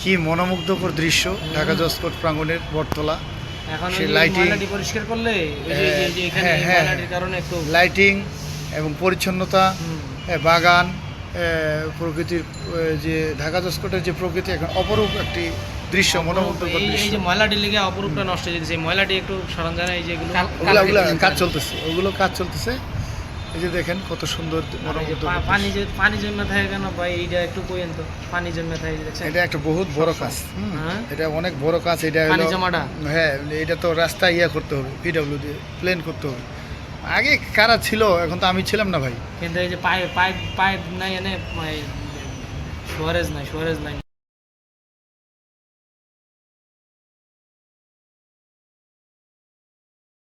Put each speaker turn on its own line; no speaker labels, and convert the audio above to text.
কি মনোমুগ্ধকর দৃশ্য ঢাকা জসকোট প্রাঙ্গণের বটতলা।
যে-
হ্যাঁ, হ্যাঁ, হ্যাঁ। লাইটিং এবং পরিচ্ছন্নতা বাগান প্রকৃতির যে ঢাকা জসকোটের যে প্রকৃতি এখন অপরূপ একটি দৃশ্য মনোমুগ্ধকর দৃশ্য।
যে ময়লাটির লেগে অপরূপটা নষ্ট হয়ে এই ময়লাটি একটু না এই যেগুলো
কাজ চলতেছে ওগুলো কাজ চলতেছে। এই যে দেখেন কত সুন্দর
পানি পানি জমে থাকে কেন? ভাই এইটা একটু কইেন তো পানি জমে থাকে
এটা একটা বহুত বড় কাজ।
হ্যাঁ।
এটা অনেক বড় কাজ এটা
পানি জমাটা?
হ্যাঁ এটা তো রাস্তা ইয়া করতে হবে পিডব্লিউ দিয়ে প্লেন করতে হবে। আগে কারা ছিল? এখন তো আমি ছিলাম না ভাই।
কিন্তু এই যে পাইপ পাইপ পাইপ নাই এনে সুয়ারেজ নাই সুয়ারেজ নাই।